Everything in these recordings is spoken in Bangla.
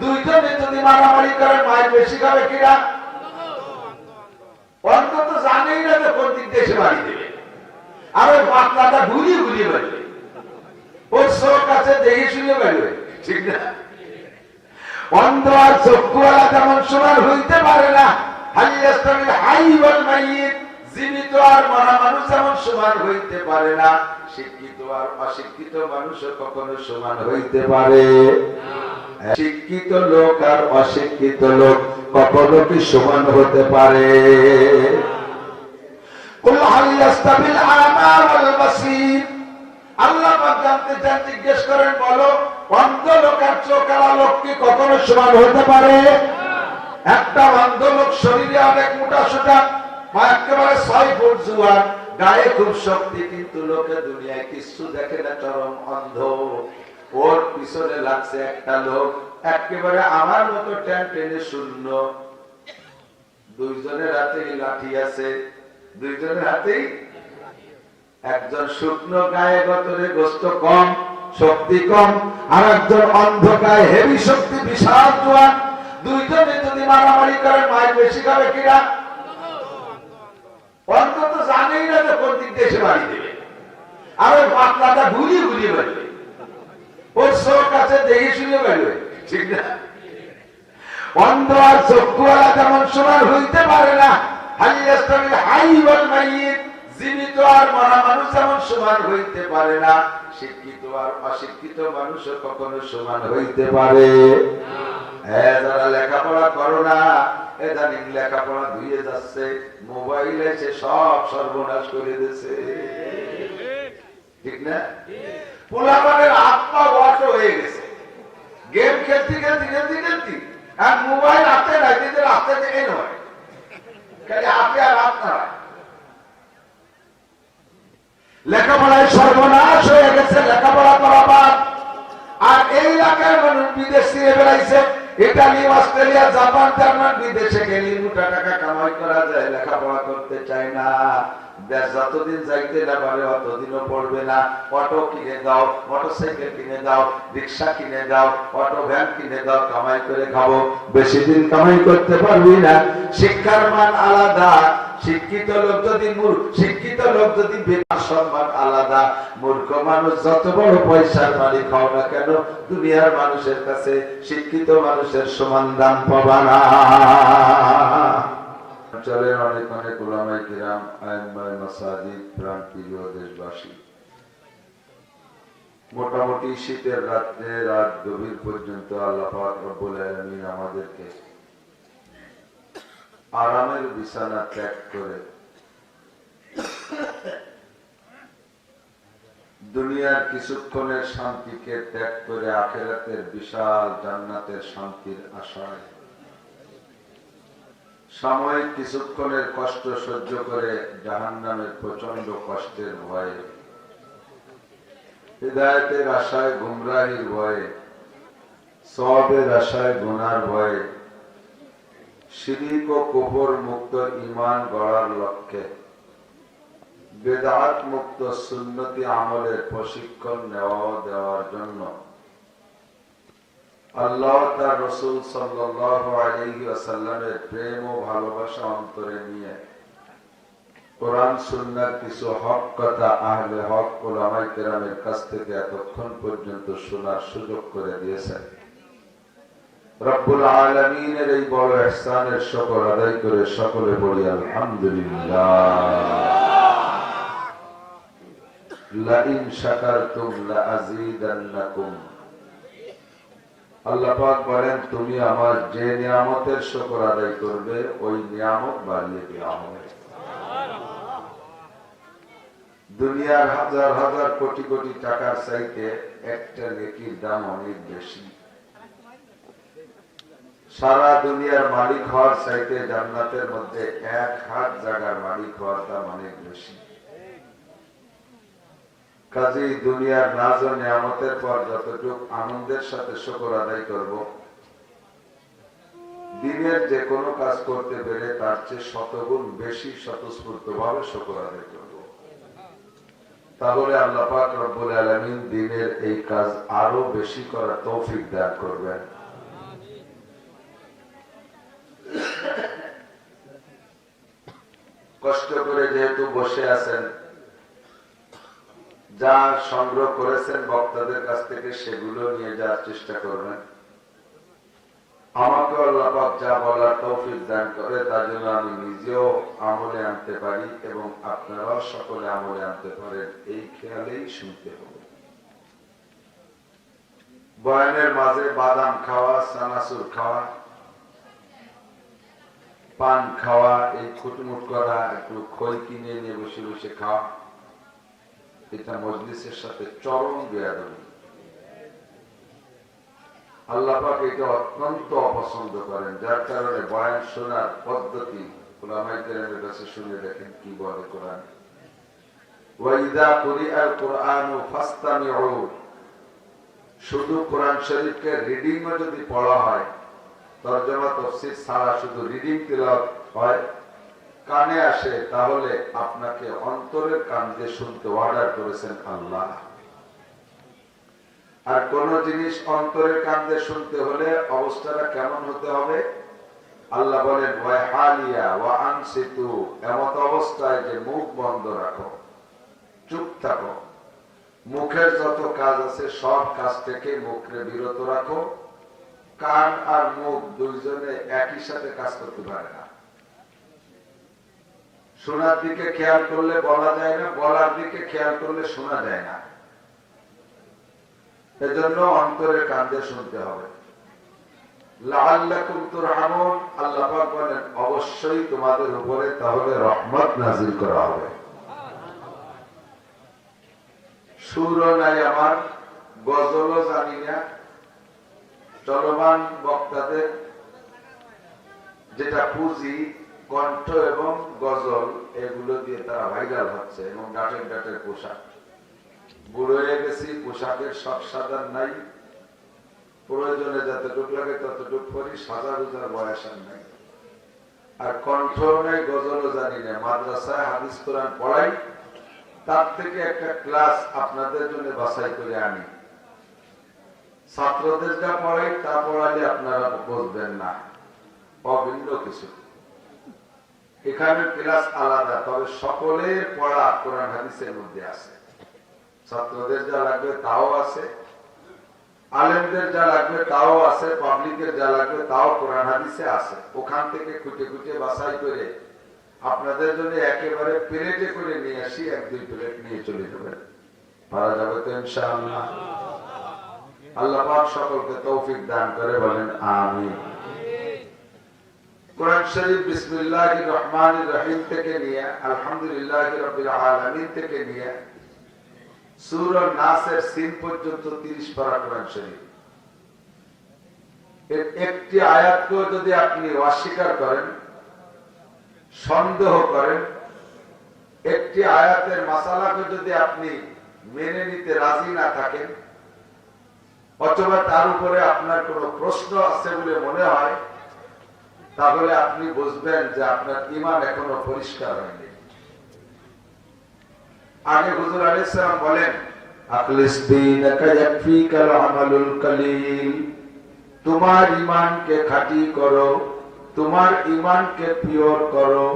দুইজনে যদি মারামারি করেন মায়ের বেশি খাবে কিনা? অন্তত জানেই না যে কোন দিক দেশে বাড়ি দেবে। আর ওই পাতলাটা ঘুরিয়ে ঘুরিয়ে বেরবে। ওর চোখ আছে দেখে শুনে বেরবে, ঠিক না? অন্ধ আর চক্ষুওয়ালা যেমন সমান হইতে পারে না হাইয়াস্তামিল হাই ওয়াল মাইয়িত। জীবিত আর মরা মানুষ যেমন সমান হইতে পারে না। শিক্ষিত আর অশিক্ষিত মানুষও কখনো সমান হইতে পারে। শিক্ষিত লোক আর অশিক্ষিত লোক কখনো কি সমান হতে পারে? সমান হতে পারে? একটা অন্ধ লোক শরীরে অনেক মোটা সোটা গায়ে খুব শক্তি, কিন্তু লোকে দুনিয়ায় কিছু দেখে না, চরম অন্ধ। ওর পিছনে লাগছে একটা লোক, একেবারে আমার মতো ট্যান টেনে শূন্য। দুইজনের হাতেই লাঠি আছে দুইজনের হাতেই একজন শুকনো গায়ে গতরে গোস্ত কম, শক্তি কম, আর একজন অন্ধ গায়ে হেভি শক্তি, বিশাল জোয়ান দুইজনে যদি মারামারি করে, মায়ের বেশি খাবে কিনা অন্তত জানেই না যে কোন দিক দেশে বাড়ি দেবে আর ওর আছে দেখে শুনে ঠিক না? অন্ধ আর চক্ষুওয়ালা যেমন সমান হইতে পারে না। মানুষ সমান হইতে পারে শিক্ষিত মানুষও কখনো সমান হইতে পারে। যারা লেখাপড়া করো না এদানিং লেখাপড়া ধুয়ে যাচ্ছে, মোবাইলে এসে সব সর্বনাশ করে দিয়েছে। ঠিক না? পোলাপানের আত্মা বট হয়ে গেছে। গেম খেলতে খেলতে খেলতে খেলতে আর মোবাইল হাতে নাই কিন্তু হাতে থেকে নয়। হাতে আর হাত লেখাপড়ায় সর্বনাশ হয়ে গেছে, লেখাপড়া করা বাদ। আর এই এলাকার মানুষ বিদেশ থেকে বেড়াইছে। ইটালি, অস্ট্রেলিয়া, জাপান, জার্মান, বিদেশে গেলে মোটা টাকা কামাই করা যায়, লেখাপড়া করতে চায় না। দেশ যতদিন যাইতে না পারে, অতদিনও পড়বে না। অটো কিনে দাও, মোটরসাইকেল কিনে দাও, রিক্সা কিনে দাও, অটো ভ্যান কিনে দাও, কামাই করে খাব। বেশি দিন কামাই করতে পারবি না। শিক্ষার মান আলাদা। শিক্ষিত লোক যদি শিক্ষিত লোক যদি বেকার, সম্মান আলাদা। মূর্খ মানুষ যত বড় পয়সার মালিক হও না কেন, দুনিয়ার মানুষের কাছে শিক্ষিত মানুষের সমান দাম পাবা না। চলেন অনেক অনেক ওলামাই কিরাম আইনবাই মাসাজিদ, প্রাণ প্রিয় দেশবাসী। মোটামুটি শীতের রাত্রে, রাত গভীর পর্যন্ত আল্লাহ পাক রব্বুল আলামিন আমাদেরকে আরামের বিছানা ত্যাগ করে দুনিয়ার কিছুক্ষণের শান্তিকে ত্যাগ করে আখেরাতের বিশাল জান্নাতের শান্তির আশায় সাময়িক কিছুক্ষণের কষ্ট সহ্য করে জাহান নামের প্রচণ্ড কষ্টের ভয়ে, হৃদায়তের আশায় গুমরাহির ভয়ে সবের আশায় গুনার ভয়ে, শিরিক ও কুফর মুক্ত ইমান গড়ার লক্ষ্যে, বেদাত মুক্ত সুন্নতি আমলের প্রশিক্ষণ নেওয়া দেওয়ার জন্য আল্লাহ তার রসুল প্রেম ও ভালোবাসা অন্তরে নিয়ে কোরআন, সুন্নার কিছু হক কথা আহলে হক কাছ থেকে এতক্ষণ পর্যন্ত শোনার সুযোগ করে দিয়েছেন। রব্বুল আলমিনের এই বড় এহসানের সকল আদায় করে সকলে বলি, আলহামদুলিল্লাহ। লাইন শাকারতুম লাআযীদান্নাকুম আল্লাহ পাক বলেন, তুমি আমার যে নিয়ামতের শুকর আদায় করবে, ওই নিয়ামত বাড়িয়ে দেওয়া হবে। দুনিয়ার হাজার হাজার কোটি কোটি টাকার চাইতে একটা নেকির দাম অনেক বেশি। সারা দুনিয়ার মালিক হওয়ার চাইতে জান্নাতের মধ্যে এক হাত জায়গার মালিক হওয়ার দাম অনেক বেশি। কাজেই দুনিয়ার নাজ ও নিয়ামতের পর যতটুক আনন্দের সাথে শকর আদায় করব, দিনের যে কোনো কাজ করতে পেরে তার চেয়ে শতগুণ বেশি স্বতঃস্ফূর্ত ভাবে শকর আদায় করব। তাহলে আল্লাহ পাক রব্বুল আলমিন দিনের এই কাজ আরও বেশি করার তৌফিক দান করবেন। কষ্ট করে যেহেতু বসে আছেন যা সংগ্রহ করেছেন বক্তাদের কাছ থেকে সেগুলো নিয়ে যাওয়ার চেষ্টা করবেন। আমাকে আল্লাহ পাক যা বলার তৌফিক দান করে, তার জন্য আমি নিজেও আমলে আনতে পারি এবং আপনারাও সকলে আমলে আনতে পারেন, এই খেয়ালেই শুনতে হবে। বয়ানের মাঝে বাদাম খাওয়া সানাসুর খাওয়া, পান খাওয়া, এই খুটমুট করা, একটু খই কিনে নিয়ে বসে বসে খাওয়া এটা মজলিসের সাথে চরম বেয়াদবি। আল্লাহ পাক এটা অত্যন্ত অপছন্দ করেন, যার কারণে বয়ান শোনার পদ্ধতি যদি পড়া হয়, তর্জমা, তফসির ছাড়া শুধু রিডিং তিলাওয়াত হয় কানে আসে, তাহলে আপনাকে অন্তরের কান দিয়ে শুনতে অর্ডার করেছেন আল্লাহ। আর কোন জিনিস অন্তরের কান দিয়ে শুনতে হলে অবস্থাটা কেমন হতে হবে? আল্লাহ বলেন ওয়াই হালিয়া, ওয়া আনসিতু, এমত অবস্থায় যে মুখ বন্ধ রাখো, চুপ থাকো। মুখের যত কাজ আছে, সব কাজ থেকে মুখকে বিরত রাখো। কান আর মুখ দুইজনে একই সাথে কাজ করতে পারে না। শোনার দিকে খেয়াল করলে বলা যায় না বলার দিকে খেয়াল করলে শোনা যায় না। এজন্য অন্তরের কান্দে শুনতে হবে। অবশ্যই তোমাদের উপরে তাহলে রহমত নাজিল করা হবে। সুরও নাই আমার, গজলও জানি না, চলমান বক্তাদের যেটা পুঁজি কণ্ঠ এবং গজল এগুলো দিয়ে তারা ভাইরাল হচ্ছে এবং ডাটের ডাটের পোশাক। বুড়ো হয়ে গেছি, পোশাকের সব সাজার নাই। প্রয়োজনে যতটুক লাগে ততটুক করি সাজা গুজার বয়স আর নাই। আর কণ্ঠ নেই, গজলও জানি না। মাদ্রাসায় হাদিস, কোরআন পড়াই, তার থেকে একটা ক্লাস আপনাদের জন্য বাছাই করে আনি। ছাত্রদের যা পড়াই, তা পড়ালে আপনারা বুঝবেন না। অভিন্ন কিছু। এখানে ক্লাস আলাদা, তবে সকলের পড়া কোরআন হাদিসের মধ্যে আছে। ছাত্রদের যা লাগবে তাও আছে, আলেমদের যা লাগবে তাও আছে পাবলিকের যা লাগবে তাও কোরআন হাদিসে আছে। ওখান থেকে খুঁটে খুঁটে বাছাই করে আপনাদের জন্য একেবারে প্লেটে করে নিয়ে আসি, এক দুই প্লেট নিয়ে চলে যাবেন। পারা যাবে তো ইনশাআল্লাহ। আল্লাহ পাক সকলকে তৌফিক দান করে বলেন, আমিন। কোরআন শরীফ বিসমিল্লাহির রহমানির রহিম থেকে নিয়ে, আলহামদুলিল্লাহি রাব্বিল আলামিন থেকে নিয়ে, সূরা নাসের সিন পর্যন্ত 30 পারা কোরআন শরীফ। একটি আয়াতকেও যদি আপনি অস্বীকার করেন, সন্দেহ করেন, একটি আয়াতের মাসালাকে যদি আপনি মেনে নিতে রাজি না থাকেন, অথবা তার উপরে আপনার কোনো প্রশ্ন আছে বলে মনে হয় তাহলে আপনি বুঝবেন যে আপনার ইমান এখনও পরিষ্কার হয়নি। আগে হুজুর আলাইসালাম বলেন তোমার ইমানকে খাঁটি করো, তোমার ইমানকে পিওর করো,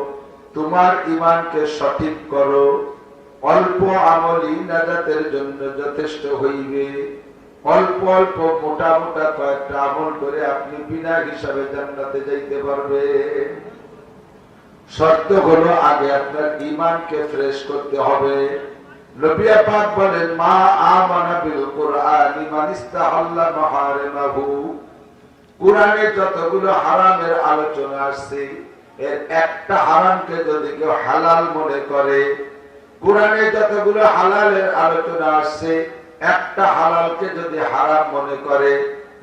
তোমার ইমানকে সঠিক করো। অল্প আমলই নাজাতের জন্য যথেষ্ট হইবে। অল্প অল্প মোটা মোটা কয়েকটা আমল করে আপনি বিনা হিসাবে জান্নাতে যাইতে পারবে। শর্ত হলো আগে আপনার ইমানকে ফ্রেশ করতে হবে। যদি কেউ হালাল মনে করে, কোরআনে যতগুলো হালালের আলোচনা আসছে একটা হালালকে যদি হারাম মনে করে,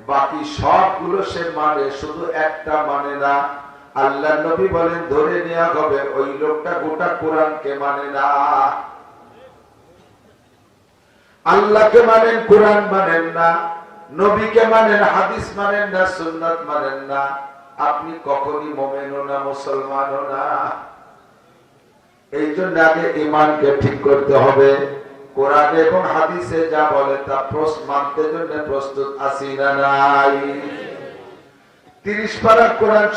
বাকি সবগুলো সে মানে শুধু একটা মানে না। আল্লাহ নবী বলেন, ধরে নেওয়া হবে, ওই লোকটা গোটা কোরআনকে মানে না। আল্লাহকে মানেন, কোরআন মানেন না। নবীকে মানেন, হাদিস মানেন না, সুন্নাত মানেন না। আপনি কখনই মোমেনও না, মুসলমানও না। এই জন্য আগে ইমানকে ঠিক করতে হবে। কোরআন এবং হাদিসে যা বলে তা মানতে জন্য প্রস্তুত আছি না নাই? তিরিশ পারা কোরআন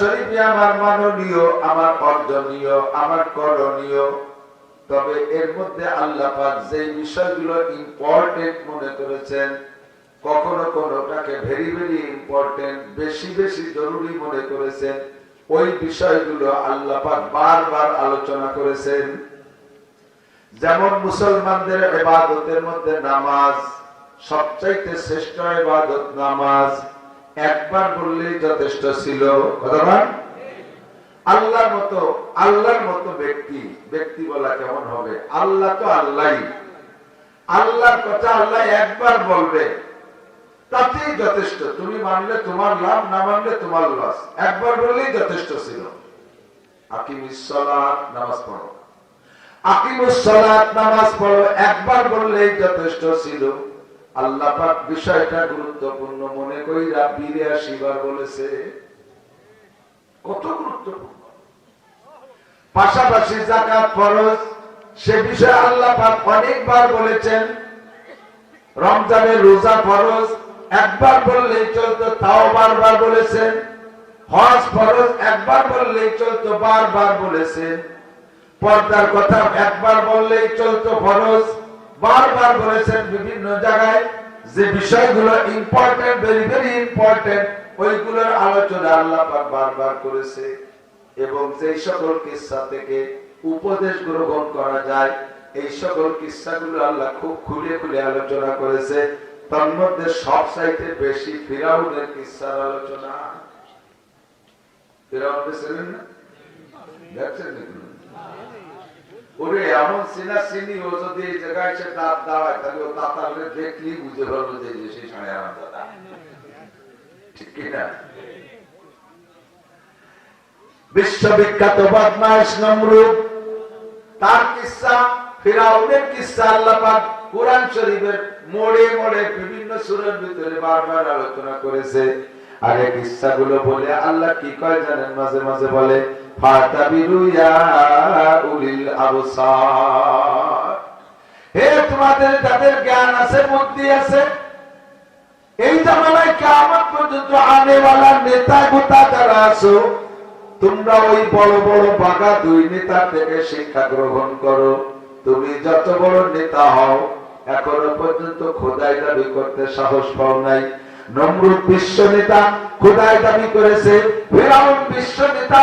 আমার মাননীয়, আমার অর্জনীয়, আমার করণীয়। তবে এর মধ্যে আল্লাহ পাক যে বিষয়গুলো ইম্পর্টেন্ট মনে করেছেন, কখনো কোনোটাকে ভেরি ভেরি ইম্পর্টেন্ট বেশি বেশি জরুরি মনে করেছেন, ওই বিষয়গুলো আল্লাহ পাক বারবার আলোচনা করেছেন। যেমন মুসলমানদের এবাদতের মধ্যে নামাজ, সবচাইতে শ্রেষ্ঠ এবাদত নামাজ, একবার বললেই যথেষ্ট ছিল। কথা আল্লাহর মতো আল্লাহর মতো ব্যক্তি ব্যক্তি বলা কেমন হবে? আল্লাহ তো আল্লাহ আল্লাহর কথা আল্লাহ একবার বলবে, তাতেই যথেষ্ট। তুমি মানলে তোমার লাভ, না মানলে তোমার লস। একবার বললেই যথেষ্ট ছিল। আকিমিসলাত নামাজ পড়ো। বিরাশি বার পাশাপাশি জাকাত ফরজ, সে বিষয়ে অনেকবার বলেছেন, রমজানের রোজা ফরজ, একবার বললেই চলতো, তাও বারবার বলেছেন। হজ ফরজ, একবার বললেই চলতো, বারবার বলেছেন। পর্দার কথা একবার বললেই চলতো ফরজ। বারবার বলেছেন বিভিন্ন জায়গায় যে বিষয়গুলো ইম্পর্টেন্ট ভেরি ভেরি ইম্পর্টেন্ট ওইগুলোর আলোচনা আল্লাহ বারবার করেছে। এবং সেই সকল কিসসা থেকে উপদেশ গ্রহণ করা যায়, এই সকল কিসসাগুলো আল্লাহ খুব খুলে খুলে আলোচনা করেছে। তার মধ্যে সব চাইতে বেশি ফিরাউনের কিসসার আলোচনা। ফিরাউনকে ছিলেন না? দেখছেন? বিশ্ববিখ্যাত বদমাস নমরুদ, তার কিসসা ফিরাউনের কিসসা আল্লাহ কোরআন শরীফের মোড়ে মোড়ে বিভিন্ন সূরার ভিতরে বারবার আলোচনা করেছে। আর এই কিসসাগুলো বলে আল্লাহ কি কয় জানেন? মাঝে মাঝে বলে তোমাদের জ্ঞান আছে, বুদ্ধি আছে, এই জামানায় পর্যন্ত আনেওয়ালা নেতা আছো, তোমরা ওই বড় বড় বাগা দুই নেতা থেকে শিক্ষা গ্রহণ করো। তুমি যত বড় নেতা হও, এখনও পর্যন্ত খোদাই দাবি করতে সাহস পাও নাই। নমরুদ বিশ্ব নেতা খোদাই দাবি করেছে বিশ্ব নেতা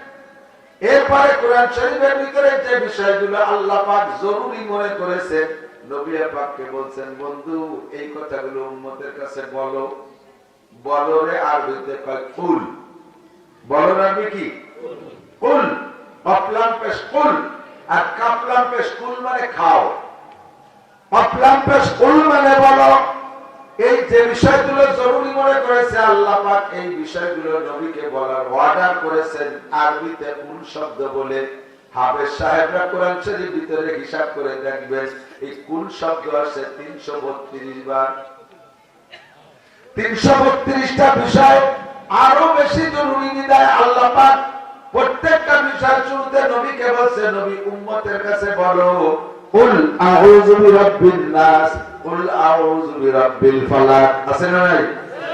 এরপরে কোরআন শরীফের ভিতরে যে বিষয়গুলো আল্লাহ পাক জরুরি মনে করেছেন নবী পাককে বলছেন, বন্ধু, এই কথাগুলো কাছে বলো। বলো রে কয় বলো আরবি কি? পেশ আর কাপলাম পেশ মানে খাও। কপলাম পেশ মানে বলো। এই যে বিষয়গুলো জরুরি মনে করেছে আল্লাহ পাক, এই বিষয়গুলো নবীকে বলার অর্ডার করেছেন আরবিতে কোন শব্দ বলে। তিনশো বিষয় আরও বেশি জরুরি প্রত্যেকটা বিষয় বলছে, নবী উম্মতের কাছে বলো কুল আউযু বিরাব্বিল ফালাক। আছে না নাই?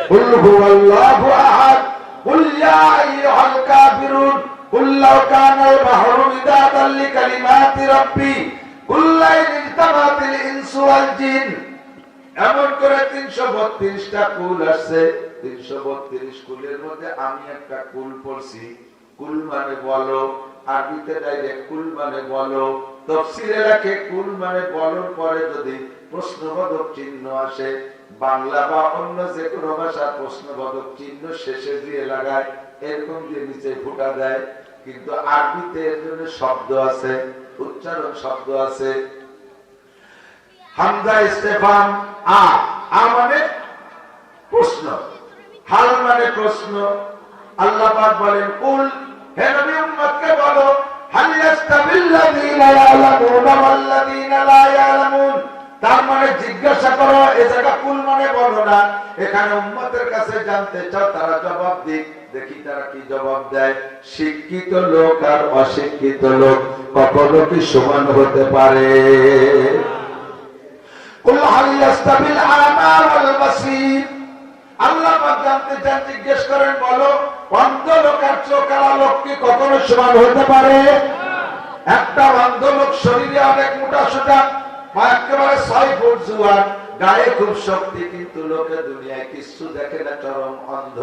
কুল হুয়াল্লাহু আহাদ। কুল ইয়া আইয়ুহাল কাফিরুন। কুল লাউ কানাল বাহরু মিদাদান লিকালিমাতি রাব্বি। কুল লা ইজতামাতিল ইনসু ওয়াল জিন। এমন করে তিনশো বত্রিশটা কুল আসছে। তিনশো বত্রিশ কুলের মধ্যে আমি একটা কুল পড়ছি। কুল মানে বলো। আরবিতে ডাইরেক্ট কুল মানে বলো। তফসিলে রাখে কুল মানে বলোর পরে যদি প্রশ্নবোধক চিহ্ন আসে। বাংলা বা অন্য যে কোনো ভাষার প্রশ্নবোধক চিহ্ন শেষে দিয়ে লাগায়, এরকম দিয়ে নিচে ফুটা দেয়, কিন্তু আরবিতে এর জন্য শব্দ আছে, উচ্চারণ শব্দ আছে। হামজা ইস্তেফান, আ আ মানে প্রশ্ন, হাল মানে প্রশ্ন। আল্লাহ পাক বলেন কুল হে নবী উম্মতকে বলো, হাল ইয়াস্তাবিল্লাযীনা ইয়ালামুনা ওয়াল্লাযীনা লা ইয়ালামুন? তার মানে জিজ্ঞাসা করো, এ জায়গা কুল মানে বলো না এখানে উম্মতের কাছে জানতে চাও, তারা জবাব দিক। দেখি তারা কি জবাব দেয়। শিক্ষিত লোক আর অশিক্ষিত লোক কখনো কি সমান হতে পারে? আল্লাহ জানতে চান, জিজ্ঞেস করেন, বলো, অন্ধ লোক আর চোখারা লোক কি কখনো সমান হতে পারে? একটা অন্ধ লোক শরীরে অনেক মোটা সোটা গায়ে খুব শক্তি, কিন্তু লোকে দুনিয়ায় দেখে না, চরম অন্ধ।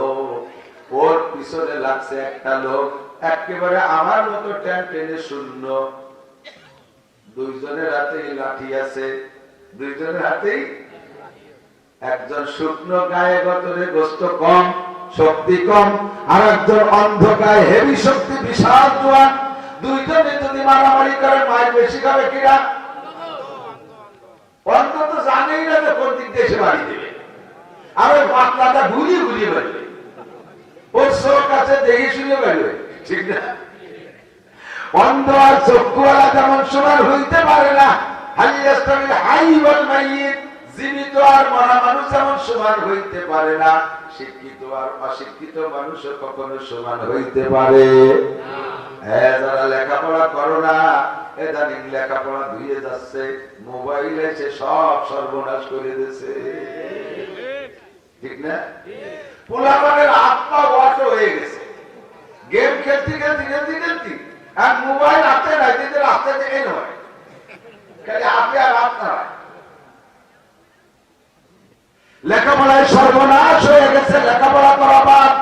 ওর পিছনে লাগছে একটা লোক, একেবারে আমার মতো ট্যান টেনে শূন্য। দুইজনের লাঠি আছে, দুইজনের হাতেই একজন শুকনো গায়ে গতরে গোস্ত কম, শক্তি কম আর একজন অন্ধ গায়ে হেভি শক্তি, বিশাল জোয়ান দুইজনে যদি মারামারি করে, মায়ের বেশি খাবে কিনা? অন্তত জানেই না যে কোন দিক এসে বাড়ি দেবে। আর ওই পাতলাটা ঘুরিয়ে ঘুরিয়ে বেরবে ওর চোখ কাছে দেখে শুনে বেরবে ঠিক না? অন্ধ আর চক্ষুওয়ালা যেমন সমান হইতে পারে না হাইয়াস্তামিল হাই মাইয়িত, জীবিত আর মরা মানুষ যেমন সমান হইতে পারে না, শিক্ষিত আর অশিক্ষিত মানুষও কখনো সমান হইতে পারে। হ্যাঁ যারা লেখাপড়া করো না এদানিং লেখাপড়া ধুয়ে যাচ্ছে মোবাইলে সে সব সর্বনাশ করে দিয়েছে। ঠিক না? পোলাপানের আত্মা বট হয়ে গেছে গেম খেলতে খেলতে খেলতে খেলতে আর মোবাইল হাতে নাই দিতে রাস্তা থেকে নয় খালি হাতে আর হাত না লেখাপড়ায় সর্বনাশ হয়ে গেছে লেখাপড়া করা বাদ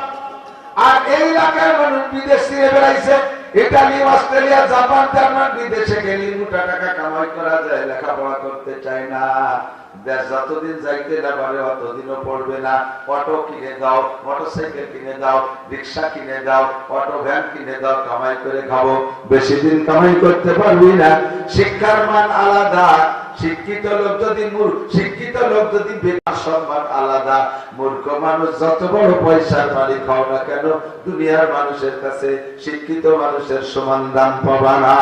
আর এই এলাকার মানুষ বিদেশ থেকে বেড়াইছে ইটালি অস্ট্রেলিয়া, জাপান, জার্মান বিদেশে গেলে মোটা টাকা কামাই করা যায়, লেখাপড়া করতে চায় না। দেশ যতদিন যাইতে না পারে, অতদিনও পড়বে না। অটো কিনে দাও কিনে দাও, রিক্সা কিনে দাও, অটো, ভ্যান কিনে দাও, কামাই করে খাব। বেশি দিন কামাই করতে পারবি না। শিক্ষার মান আলাদা শিক্ষিত লোক যদি শিক্ষিত লোক যদি বেকার সম্মান আলাদা। মূর্খ মানুষ যত বড় পয়সার মালিক হও না কেন, দুনিয়ার মানুষের কাছে শিক্ষিত মানুষের সমান দাম পাবা না।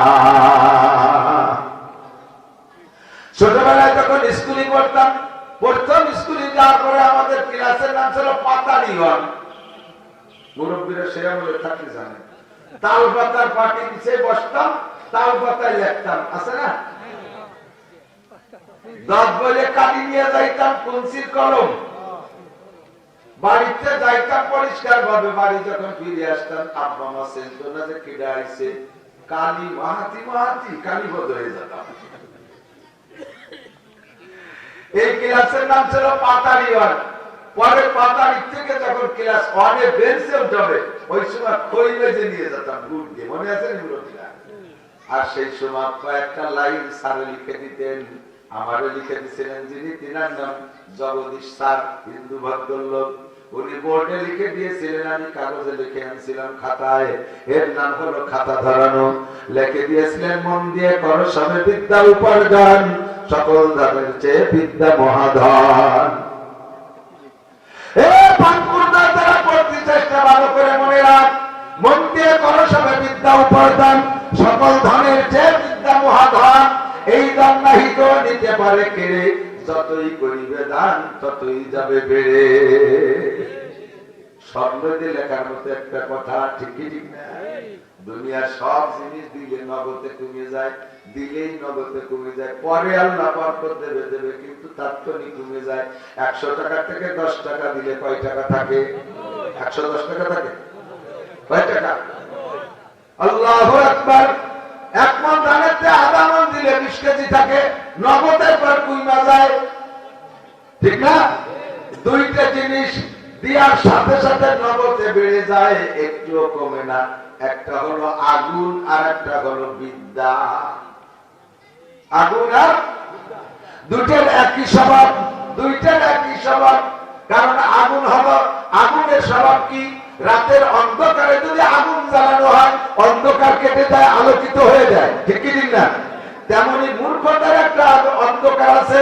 ছোটবেলায় যখন স্কুলে পড়তাম, প্রথম স্কুলে যাওয়ার পরে আমাদের ক্লাসের নাম ছিল পাতাড়িগণ মুরব্বীরা সেরা বলে থাকলে জানে। তাল পাতার পাটি নিচে বসতাম তাল পাতায় লিখতাম, আছে না? দাঁত বলে কাটি নিয়ে যাইতাম কুলসির কলম। বাড়িতে যাইতাম পরিষ্কার ভাবে বাড়ি যখন ফিরে আসতাম, আব্বা মা না যে কেডা আইছে? কালি মাহাতি মাহাতি, কালি বদ হয়ে যেতাম এই ক্লাসের নাম ছিল পাতারি ওয়ান পরে পাতারি থেকে যখন ক্লাস ওয়ানে বেঞ্চে উঠবে, ওই সময় খই বেজে নিয়ে যেতাম, গুড় দিয়ে। মনে আছে আর সেই সময় কয়েকটা লাইন স্যারে লিখে দিতেন আমারও লিখে দিয়েছিলেন যিনি, তিনার নাম জগদীশ স্যার, হিন্দু ভদ্রলোক। উনি বোর্ডে লিখে দিয়েছিলেন, আমি কাগজে লিখে আনছিলাম খাতায়। এর নাম হলো খাতা ধরানো। লিখে দিয়েছিলেন, মন দিয়ে করো সবে বিদ্যা উপার্জন, সকল ধর্মের চেয়ে বিদ্যা মহাধন। চেষ্টা ভালো করে মনে রাখ, মন দিয়ে করো সবে বিদ্যা উপার্জন। তো পারে কেড়ে, যতই করিবে দান, ততই যাবে বেড়ে। স্বর্ণ লেখার মতো একটা কথা ঠিক ঠিক না? দুনিয়ার সব জিনিস দিলে নগদে কমে যায়, দিলেই নগদে কমে যায়। পরে আল্লাহ বরকত দেবে দেবে, কিন্তু তাৎক্ষণিক কমে যায়। একশো টাকা থেকে দশ টাকা দিলে কয় টাকা থাকে? একশো দশ টাকা থাকে? কয় টাকা? আল্লাহ একবার এক মন ধানের আধা মন দিলে বিশ কেজি থাকে, নগদের পর কুইমা যায়। ঠিক না? দুইটা জিনিস দেওয়ার সাথে সাথে নগদে বেড়ে যায়, একটুও কমে না। একটা হলো আগুন আর একটা হলো বিদ্যা। আগুন আর দুটোর একই স্বভাব, দুইটার একই স্বভাব। কারণ আগুন হলো, আগুনের স্বভাব কি? রাতের অন্ধকারে যদি আগুন জ্বালানো হয়, অন্ধকার কেটে যায়, আলোকিত হয়ে যায়। ঠিক কি না? তেমনি মূর্খতার একটা অন্ধকার আছে।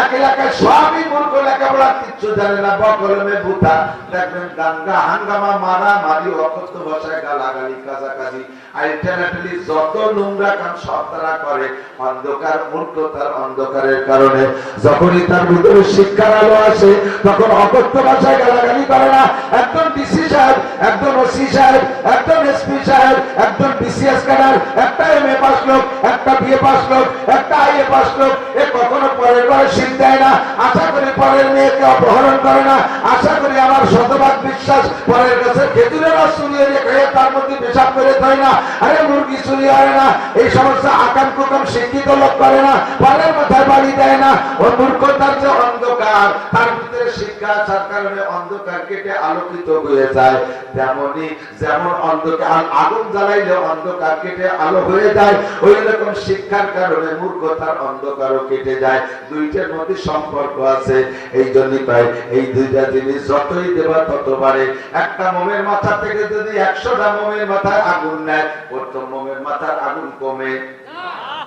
এক এলাকায় সবই মূর্খ, লেখাপড়া কিচ্ছু জানে না। বকলমে বুথা দেখবেন দাঙ্গা, হাঙ্গামা মারা মারি অকথ্য ভাষায় গালাগালি, কাজাকাজি। আলটারনেটলি যত নোংরা কাম সব তারা করে। অন্ধকার মূর্খতার অন্ধকারের কারণে। যখনই তার ভিতরে শিক্ষার আলো আসে, তখন অকথ্য ভাষায় গালাগালি করে না। একজন ডিসি সাহেব একজন ওসি সাহেব, একজন এসপি সাহেব, একজন বিসিএস ক্যাডার, একটা এম এ পাস লোক, একটা বিএ পাস লোক, একটা আইএ পাস লোক। এ কখনো পরের ঘরে শীত দেয় না। আশা করি পরের মেয়েকে অপহরণ করে না। আশা করি আমার শতভাগ বিশ্বাস পরের কাছে খেজুরের রস চুরিয়ে রেখে তার মধ্যে পেশাব করে দেয় না। আরে মুরগি চুরি হয় না। এই সমস্ত আকাম কুকাম শিক্ষিত লোক করে না। পরের মাথায় বাড়ি দেয় না। ও মূর্খতার যে অন্ধকার, তার ভিতরে শিক্ষা আসার কারণে অন্ধকার কেটে আলোকিত হয়ে যায়। তেমনি যেমন অন্ধকার, আগুন জ্বালাইলে অন্ধকার কেটে আলো হয়ে যায়, ওই রকম শিক্ষার কারণে মূর্খতার অন্ধকারও কেটে যায়। দুইটার মধ্যে সম্পর্ক আছে। এই জন্য পাই এই দুইটা জিনিস যতই দেবা তত বাড়ে। একটা মোমের মাথা থেকে যদি একশোটা মোমের মাথায় আগুন নেয়, প্রথম মোমের মাথার আগুন কমে।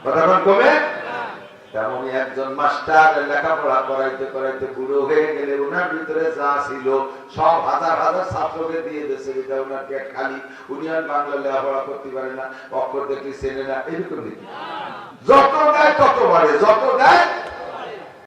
কথা কমে? তেমনি একজন মাস্টার, লেখাপড়া করাইতে করাইতে বুড়ো হয়ে গেলে ওনার ভিতরে যা ছিল সব হাজার হাজার ছাত্রকে দিয়ে দিয়েছে। যেটা ওনার পেট খালি। উনি আর বাংলা লেখাপড়া করতে পারে না। অক্ষর দেখলে চেনে না। এরকম দেখি। যত দেয় তত বাড়ে, যত দেয়